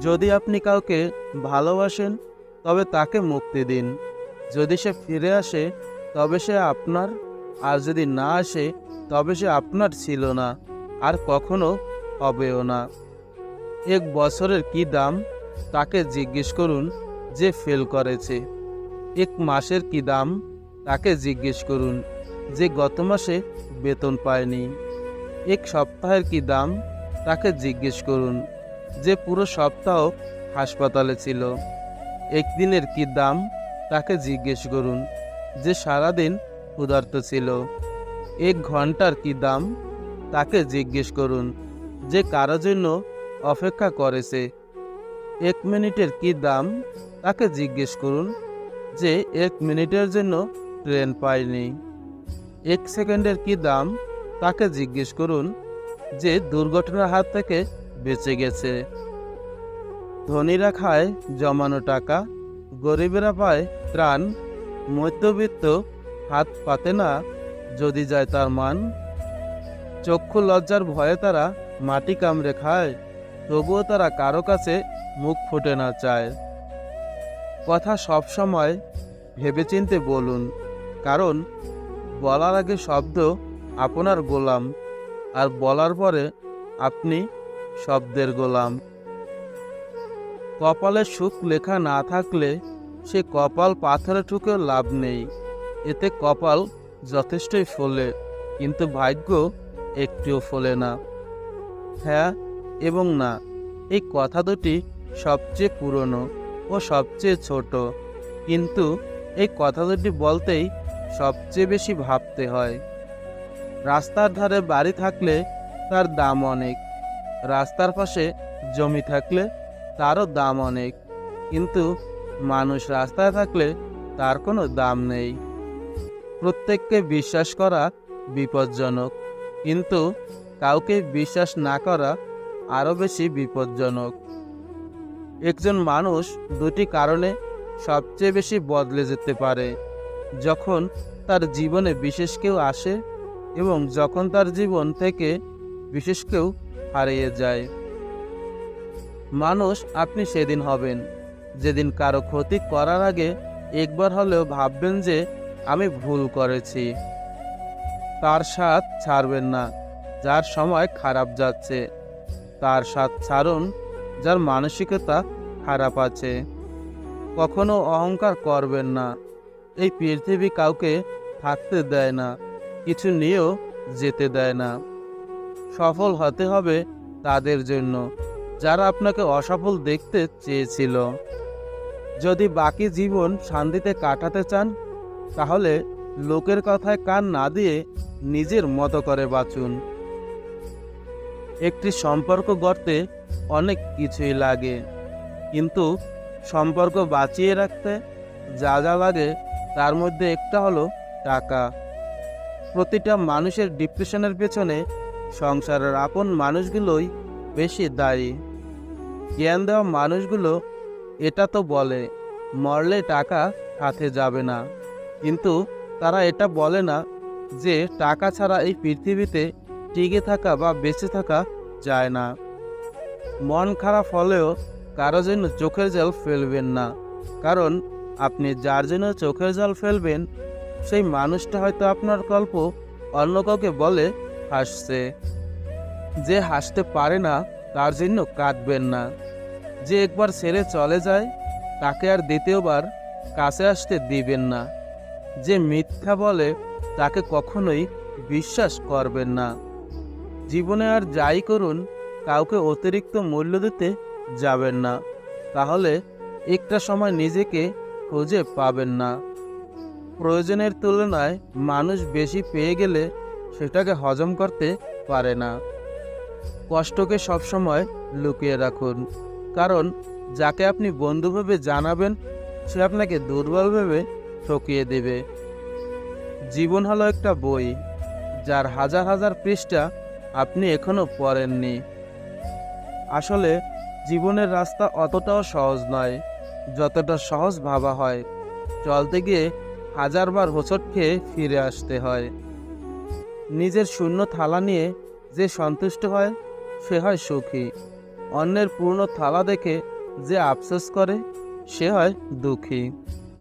যদি আপনি কাউকে ভালোবাসেন, তবে তাকে মুক্তি দিন। যদি সে ফিরে আসে, তবে সে আপনার, আর যদি না আসে, তবে সে আপনার ছিল না, আর কখনো হবেও না। এক বছরের কি দাম? তাকে জিজ্ঞেস করুন যে ফেল করেছে। এক মাসের কি দাম? তাকে জিজ্ঞেস করুন যে গত মাসে বেতন পায়নি। এক সপ্তাহের কি দাম? তাকে জিজ্ঞেস করুন। যে পুরো সপ্তাহ হাসপাতালে ছিল। একদিনের কি দাম, তাকে জিজ্ঞেস করুন। যে সারাদিন ক্ষুধার্ত ছিল। এক ঘণ্টার কি দাম, তাকে জিজ্ঞেস করুন। যে কারও জন্য অপেক্ষা করেছে। এক মিনিটের কি দাম, তাকে জিজ্ঞেস করুন। যে এক মিনিটের জন্য ট্রেন পায়নি। এক সেকেন্ডের কি দাম, তাকে জিজ্ঞেস করুন। যে দুর্ঘটনার হাত থেকে বেঁচে গেছে। ধনীরা খায় জমানো টাকা, গরিবেরা পায় ত্রাণ। মধ্যবিত্ত হাত পাতে না, যদি যায় তার মান। চক্ষু লজ্জার ভয়ে তারা মাটি কামড়ে খায়, তবুও তারা কারও কাছে মুখ ফুটে না চায়। কথা সব সময় ভেবেচিন্তে বলুন, কারণ বলার আগে শব্দ আপনার গোলাম, আর বলার পরে আপনি শব্দের গোলাম। কপালে সুখ লেখা না থাকলে সে কপাল পাথরে ঠুকে লাভ নেই। এতে কপাল যথেষ্টই ফলে, কিন্তু ভাগ্য একটিও ফলে না। হ্যাঁ এবং না, এই কথা দুটি সবচেয়ে পুরনো ও সবচেয়ে ছোট। কিন্তু এই কথা দুটি বলতেই সবচেয়ে বেশি ভাবতে হয়। রাস্তার ধারে বাড়ি থাকলে তার দাম অনেক। রাস্তার পাশে জমি থাকলে তারও দাম অনেক। কিন্তু মানুষ রাস্তায় থাকলে তার কোনো দাম নেই। প্রত্যেককে বিশ্বাস করা বিপজ্জনক। কিন্তু কাউকে বিশ্বাস না করা আরও বেশি বিপজ্জনক। একজন মানুষ দুটি কারণে সবচেয়ে বেশি বদলে যেতে পারে। যখন তার জীবনে বিশেষ কেউ আসে এবং যখন তার জীবন থেকে বিশেষ কেউ হারিয়ে যায়। মানুষ আপনি সেদিন হবেন। যেদিন কারও ক্ষতি করার আগে একবার হলেও ভাববেন যে আমি ভুল করেছি। তার সাথ ছাড়বেন না, যার সময় খারাপ যাচ্ছে। তার সাথ ছাড়ুন, যার মানসিকতা খারাপ আছে। কখনো অহংকার করবেন না। এই পৃথিবী কাউকে থাকতে দেয় না, কিছু নিয়েও যেতে দেয় না। সফল হতে হবে তাদের জন্য, যারা আপনাকে অসফল দেখতে চেয়েছিল। যদি বাকি জীবন শান্তিতে কাটাতে চান, তাহলে লোকের কথায় কান না দিয়ে নিজের মতো করে বাঁচুন। একটি সম্পর্ক গড়তে অনেক কিছুই লাগে, কিন্তু সম্পর্ক বাঁচিয়ে রাখতে যা যা লাগে তার মধ্যে একটা হলো টাকা। প্রতিটা মানুষের ডিপ্রেশনের পেছনে সংসারের আপন মানুষগুলোই বেশি দায়ী। জ্ঞান দেওয়া মানুষগুলো এটা তো বলে, মরলে টাকা হাতে যাবে না। কিন্তু তারা এটা বলে না যে টাকা ছাড়া এই পৃথিবীতে টিকে থাকা বা বেঁচে থাকা যায় না। মন খারাপ হলেও কারও জন্য চোখের জল ফেলবেন না। কারণ আপনি যার জন্য চোখের জল ফেলবেন, সেই মানুষটা হয়তো আপনার গল্প অন্য কাউকে বলে হাসছে। যে হাসতে পারে না, তার জন্য কাঁদবেন না। যে একবার ছেড়ে চলে যায়, তাকে আর দ্বিতীয়বার কাছে আসতে দিবেন না। যে মিথ্যা বলে, তাকে কখনোই বিশ্বাস করবেন না। জীবনে আর যাই করুন, কাউকে অতিরিক্ত মূল্য দিতে যাবেন না। তাহলে একটা সময় নিজেকে খুঁজে পাবেন না। প্রয়োজনের তুলনায় মানুষ বেশি পেয়ে গেলে সেটাকে হজম করতে পারে না। কষ্টকে সবসময় লুকিয়ে রাখুন। কারণ, যাকে আপনি বন্ধু ভেবে জানাবেন, সে আপনাকে দুর্বল ভেবে ঠকিয়ে দেবে। জীবন হলো একটা বই, যার হাজার হাজার পৃষ্ঠা আপনি এখনও পড়েননি। আসলে, জীবনের রাস্তা অতটাও সহজ নয়, যতটা সহজ ভাবা হয়। চলতে গিয়ে হাজারবার হোঁচট খেয়ে ফিরে আসতে হয়। নিজের শূন্য থালা নিয়ে যে সন্তুষ্ট হয়, সে হয় সুখী। অন্যের পূর্ণ থালা দেখে যে আফসোস করে, সে হয় দুঃখী।